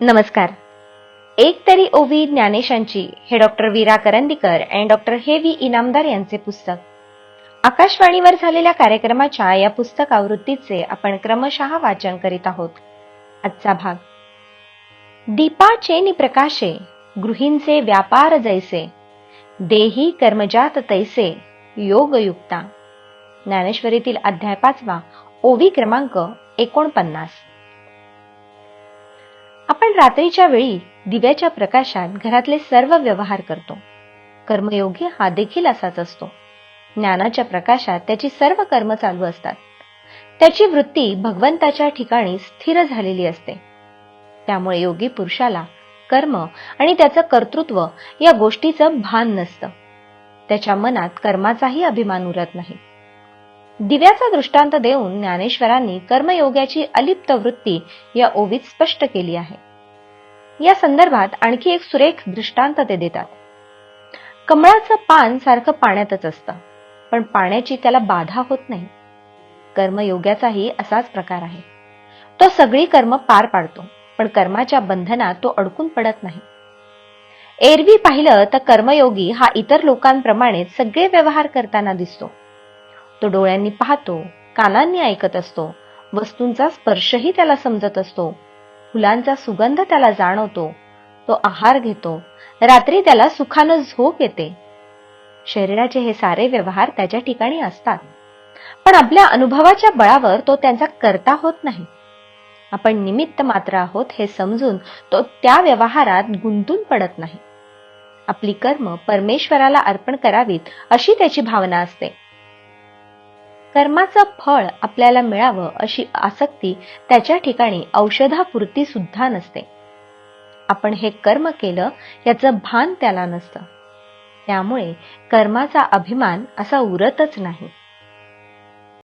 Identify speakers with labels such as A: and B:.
A: नमस्कार. एक तरी ओवी ज्ञानेशांची हे डॉक्टर वीरा करंदीकर आणि डॉक्टर हे व्ही इनामदार यांचे पुस्तक. आकाशवाणीवर झालेल्या कार्यक्रमाच्या या पुस्तक आवृत्तीचे आपण क्रमशः वाचन करीत आहोत. आजचा भाग. दीपाचे चेनी प्रकाशे गृहींचे व्यापार जैसे देही कर्मजात तैसे योगयुक्ता. ज्ञानेश्वरीतील अध्याय पाचवा ओवी क्रमांक एकोणपन्नास. आपण रात्रीच्या वेळी दिव्याच्या प्रकाशात घरातले सर्व व्यवहार करतो. कर्मयोगी हा देखील असाच असतो. ज्ञानाच्या प्रकाशात त्याची सर्व कर्म चालू असतात. त्याची वृत्ती भगवंताच्या ठिकाणी स्थिर झालेली असते. त्यामुळे योगी पुरुषाला कर्म आणि त्याचं कर्तृत्व या गोष्टीचं भान नसतं. त्याच्या मनात कर्माचाही अभिमान उरत नाही. दिव्याचा दृष्टांत देऊन ज्ञानेश्वरांनी कर्मयोगाची अलिप्त वृत्ती या ओवीत स्पष्ट केली आहे. या संदर्भात आणखी एक सुरेख दृष्टांत ते देतात. कमळाचं पान सारखं पाण्यातच असतं पण पाण्याची त्याला बाधा होत नाही. कर्मयोग्याचाही असाच प्रकार आहे. तो सगळी कर्म पार पाडतो पण कर्माच्या बंधनात तो अडकून पडत नाही. एरवी पाहिलं तर कर्मयोगी हा इतर लोकांप्रमाणे सगळे व्यवहार करताना दिसतो. तो डोळ्यांनी पाहतो कानांनी ऐकत असतो वस्तूंचा स्पर्शही त्याला समजत असतो फुलांचा सुगंध त्याला जाणवतो. तो आहार घेतो. रात्री त्याला सुखानं झोप येते. शरीराचे हे सारे व्यवहार त्याच्या ठिकाणी असतात. पण आपल्या अनुभवाच्या बळावर तो त्यांचा करता होत नाही. आपण निमित्त मात्र आहोत हे समजून तो त्या व्यवहारात गुंतून पडत नाही. आपली कर्म परमेश्वराला अर्पण करावीत अशी त्याची भावना असते. कर्माचं फळ आपल्याला मिळावं अशी आसक्ती त्याच्या ठिकाणी औषधापुरती सुद्धा नसते. आपण हे कर्म केलं याचं भान त्याला नसतं. त्यामुळे कर्माचा अभिमान असा उरतच नाही.